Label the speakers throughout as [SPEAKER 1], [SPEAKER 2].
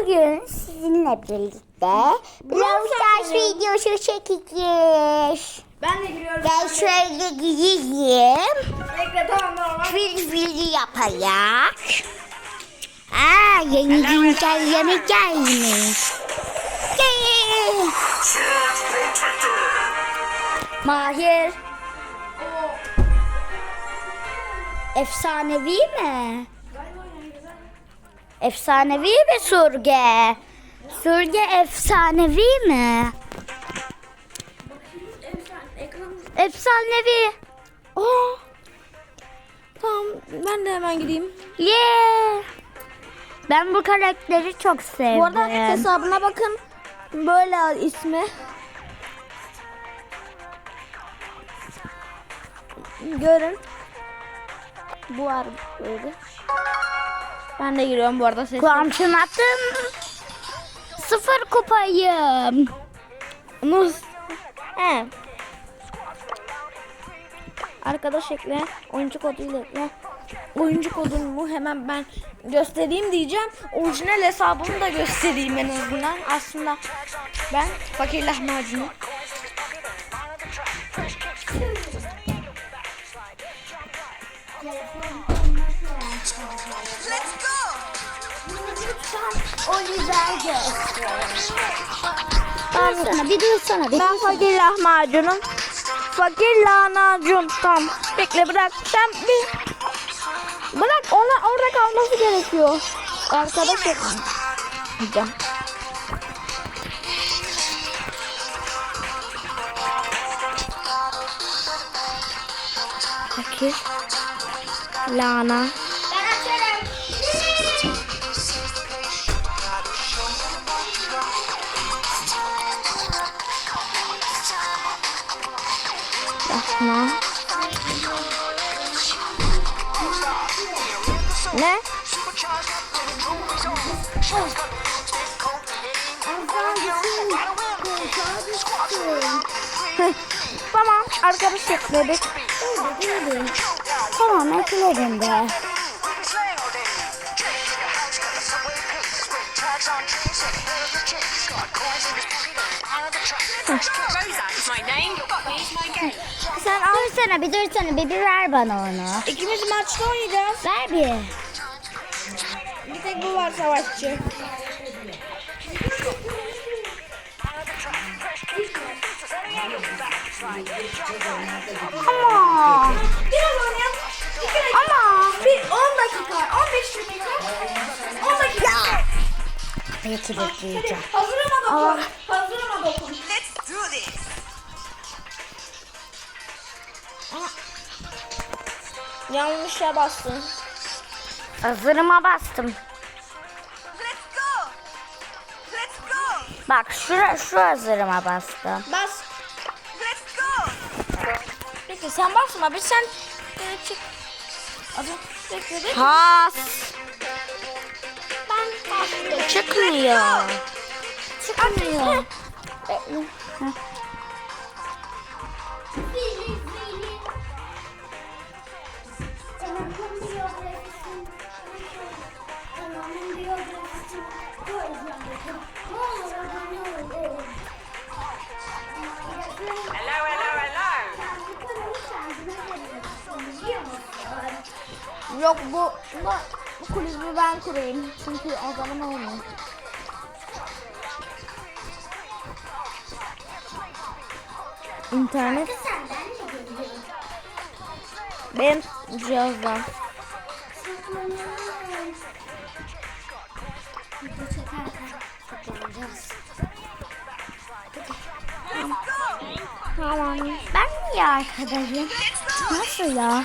[SPEAKER 1] Bugün sizinle birlikte Stars videosu çekeceğiz.
[SPEAKER 2] Ben de giriyorum.
[SPEAKER 1] Ben şöyle gideyim.
[SPEAKER 2] Bekle tamam tamam.
[SPEAKER 1] Fil fili yapayak. Aa yeni güncelleme gelmiş. Yay! Mahir. Efsanevi mi? Efsanevi mi Surge? Surge efsanevi mi? Efsanevi.
[SPEAKER 2] Oh. Tamam ben de hemen gideyim.
[SPEAKER 1] Yeah. Ben bu karakteri çok sevdim.
[SPEAKER 2] Bu arada hesabına bakın. Böyle ismi. Görün. Bu var böyle. Ben de giriyorum bu arada ses.
[SPEAKER 1] Kuantum attım. Sıfır kupayım.
[SPEAKER 2] Muz. He. Arkadaş ekle. Oyuncu koduyla ekle. Oyuncu kodumu hemen ben göstereyim diyeceğim. Orijinal hesabımı da göstereyim en azından. Aslında ben fakir lahmacunu.
[SPEAKER 1] Oliver. Ben sana bir dursana. Bir
[SPEAKER 2] Ben fakir lahmacunum. Fakir lahmacun. Tamam. Bekle bırak. Sen bir bırak ona orada kalması gerekiyor. Arkadaş. Diyeceğim. Fakir. Lana. Rahma. Ne? Tamam arkadaş ekledik.
[SPEAKER 1] Tamam ekledim de.
[SPEAKER 3] Rosa is my name. Here's my game.
[SPEAKER 2] Sen al.
[SPEAKER 1] Dursana bir dursana bir, bir ver bana onu.
[SPEAKER 2] İkimiz maçta oynayacağız.
[SPEAKER 1] Ver bir.
[SPEAKER 2] Bir tek bu var savaşçı.
[SPEAKER 1] Ama.
[SPEAKER 2] Biraz oynayalım. Ama bir 10 dakika, 15 dakika, 10 dakika.
[SPEAKER 1] Kapıyı kilitleyeceğim.
[SPEAKER 2] Hazırıma dokun. Hazırıma dokun.
[SPEAKER 3] Let's do this.
[SPEAKER 2] Yanlışa bastın.
[SPEAKER 1] Hazırıma bastım.
[SPEAKER 3] Let's go. Let's go.
[SPEAKER 1] Bak şura, şu hazırıma bastım.
[SPEAKER 2] Bas.
[SPEAKER 3] Let's go.
[SPEAKER 2] Peki sen basma. Bir sen Böyle çık. Hadi. Bekle.
[SPEAKER 1] Pas.
[SPEAKER 2] Ben bastım.
[SPEAKER 1] Çıkmıyor.
[SPEAKER 2] Çıkmıyor. Yok bu, bu, bu kulübü ben kurayım. Çünkü o zaman olmuyor. İnternet benim cihazda. Tamam.
[SPEAKER 1] Ben niye arkadayım? Nasıl ya?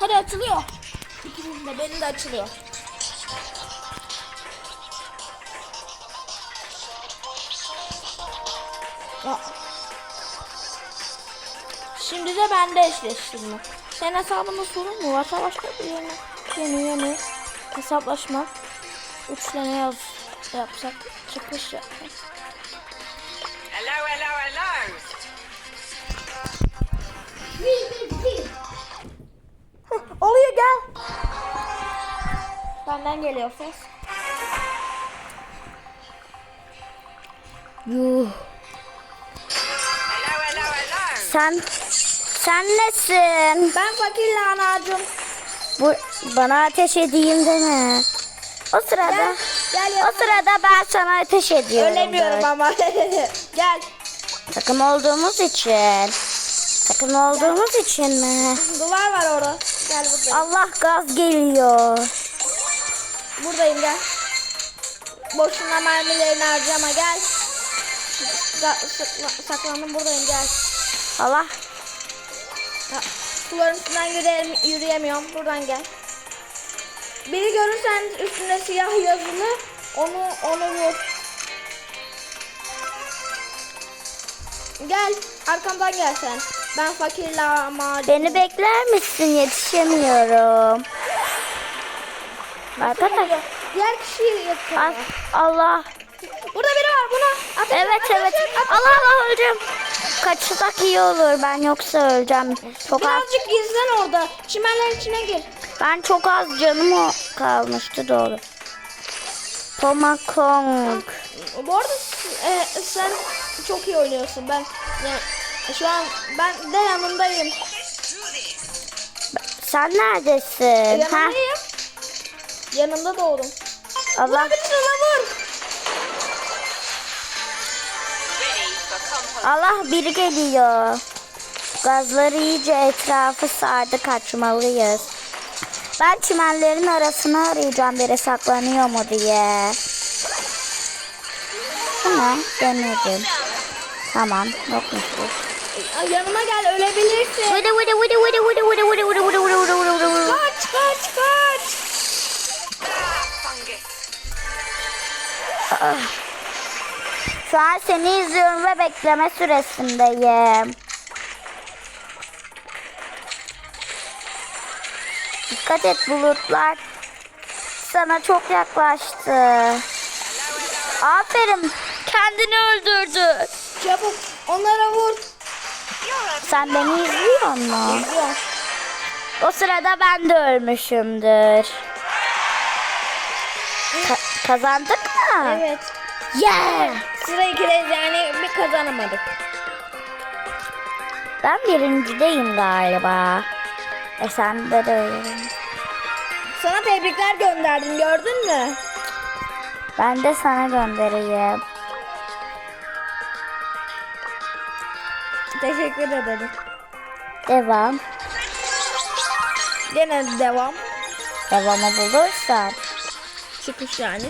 [SPEAKER 2] Hadi açılıyor. İkimizin de benim de açılıyor. Şimdi de bende eşleştirme. Senin hesabında sorun mu var? Savaşta bir yeni, yeni, yeni hesaplaşma. Üç tane yaz yapsak çıkış yapsak.
[SPEAKER 3] Hello, hello, hello.
[SPEAKER 2] Oluyor gel. Benden geliyor ses.
[SPEAKER 1] Yuh. Sen sen nesin?
[SPEAKER 2] Ben fakir lahanacım.
[SPEAKER 1] Bu bana ateş edeyim deme. O sırada
[SPEAKER 2] Gel, gel
[SPEAKER 1] o sırada ben sana ateş ediyorum.
[SPEAKER 2] Ölemiyorum ama. gel.
[SPEAKER 1] Takım olduğumuz için. Takım olduğumuz için mi?
[SPEAKER 2] Duvar var orada. Gel buradayım.
[SPEAKER 1] Allah gaz geliyor.
[SPEAKER 2] Buradayım gel. Boşuna mermilerini harcama gel. Sa- sakla- saklandım buradayım gel.
[SPEAKER 1] Allah
[SPEAKER 2] Ha, Suların üstünden yürüyem- yürüyemiyorum. Buradan gel. Biri görürsen üstünde siyah yazılı onu onu vur. Gel arkamdan gel sen. Ben fakir lahmacun.
[SPEAKER 1] beni bekler misin? Yetişemiyorum. Arkadaş
[SPEAKER 2] Diğer kişiyi yakın.
[SPEAKER 1] Al- Allah.
[SPEAKER 2] Burada biri var buna. Ateş et,
[SPEAKER 1] Evet
[SPEAKER 2] ateş
[SPEAKER 1] evet.
[SPEAKER 2] et, ateş
[SPEAKER 1] Allah Allah öleceğim. Kaçsak iyi olur. Ben yoksa öleceğim. Çok az.
[SPEAKER 2] Birazcık gizlen orada. Çimenlerin içine gir.
[SPEAKER 1] Ben çok az canım kalmıştı doğru. Tomakong.
[SPEAKER 2] Bu arada e, sen çok iyi oynuyorsun. Ben yani şu an ben de yanındayım.
[SPEAKER 1] Sen neredesin? Ha?
[SPEAKER 2] Yanındayım. Yanında doğdum.
[SPEAKER 1] Allah.
[SPEAKER 2] Ona vur.
[SPEAKER 1] Allah biri geliyor. Gazları iyice etrafı sardı kaçmalıyız. Ben çimenlerin arasına arayacağım biri saklanıyor mu diye. Tamam denedim. Tamam yokmuş bu.
[SPEAKER 2] Yanıma gel ölebilirsin.
[SPEAKER 1] Vıdı vıdı vıdı vıdı vıdı vıdı vıdı vıdı vıdı vıdı vıdı vıdı vıdı.
[SPEAKER 2] Kaç kaç kaç.
[SPEAKER 3] Fungus.
[SPEAKER 1] Şu an seni izliyorum ve bekleme süresindeyim. Dikkat et bulutlar sana çok yaklaştı. Aferin kendini öldürdü.
[SPEAKER 2] Çabuk onlara vur.
[SPEAKER 1] Sen beni izliyor musun? O sırada ben de ölmüşümdür. Ka- kazandık mı?
[SPEAKER 2] Evet.
[SPEAKER 1] Yeah!
[SPEAKER 2] Sıra ikideyiz yani bir kazanamadık.
[SPEAKER 1] Ben birincideyim galiba. E sen de öyle.
[SPEAKER 2] Sana tebrikler gönderdim gördün mü?
[SPEAKER 1] Ben de sana göndereyim.
[SPEAKER 2] Teşekkür ederim.
[SPEAKER 1] Devam.
[SPEAKER 2] Gene devam.
[SPEAKER 1] Devamı bulursan.
[SPEAKER 2] Çıkış yani.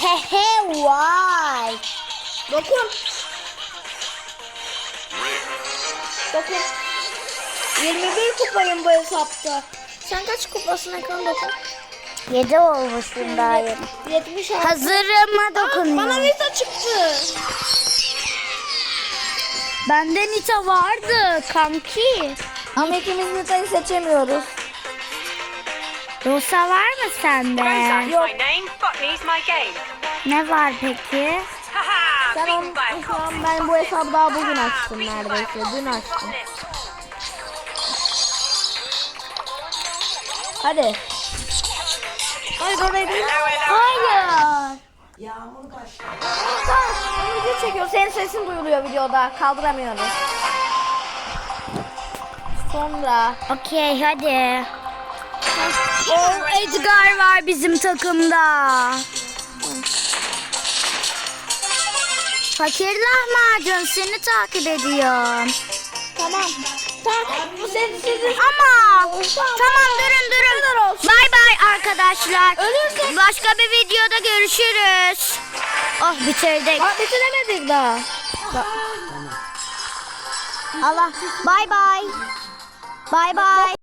[SPEAKER 1] Hehe vay.
[SPEAKER 2] Dokun. Dokun. 21 kupayım bu hesapta. Sen kaç kupasın ekran dokun?
[SPEAKER 1] Yedi olmuşum daha yeni.
[SPEAKER 2] 70 al.
[SPEAKER 1] Hazırıma
[SPEAKER 2] Bana
[SPEAKER 1] dokunuyor.
[SPEAKER 2] visa çıktı.
[SPEAKER 1] Bende Nita vardı kanki.
[SPEAKER 2] Ama ikimiz Nita'yı seçemiyoruz.
[SPEAKER 1] Rosa var mı sende?
[SPEAKER 3] Game.
[SPEAKER 1] Ne var peki?
[SPEAKER 2] Sen
[SPEAKER 3] a
[SPEAKER 2] şu an ben bu hesabı daha bugün açtım neredeyse. Dün açtım. Hadi. Hayır orayı değil.
[SPEAKER 1] Hayır.
[SPEAKER 2] Tamam. Video çekiyor. Senin sesin duyuluyor videoda. Kaldıramıyoruz. Sonra.
[SPEAKER 1] Okey hadi. O Edgar var bizim takımda. Fakir lahmacun seni takip ediyorum.
[SPEAKER 2] Tamam. Tamam. Bu sen sizin.
[SPEAKER 1] Ama tamam durun durun. Bay bay arkadaşlar.
[SPEAKER 2] Ölürse-
[SPEAKER 1] Başka bir videoda görüşürüz. Oh bitirdik.
[SPEAKER 2] Aa, bitiremedik daha.
[SPEAKER 1] Allah bay bay. Bay bay.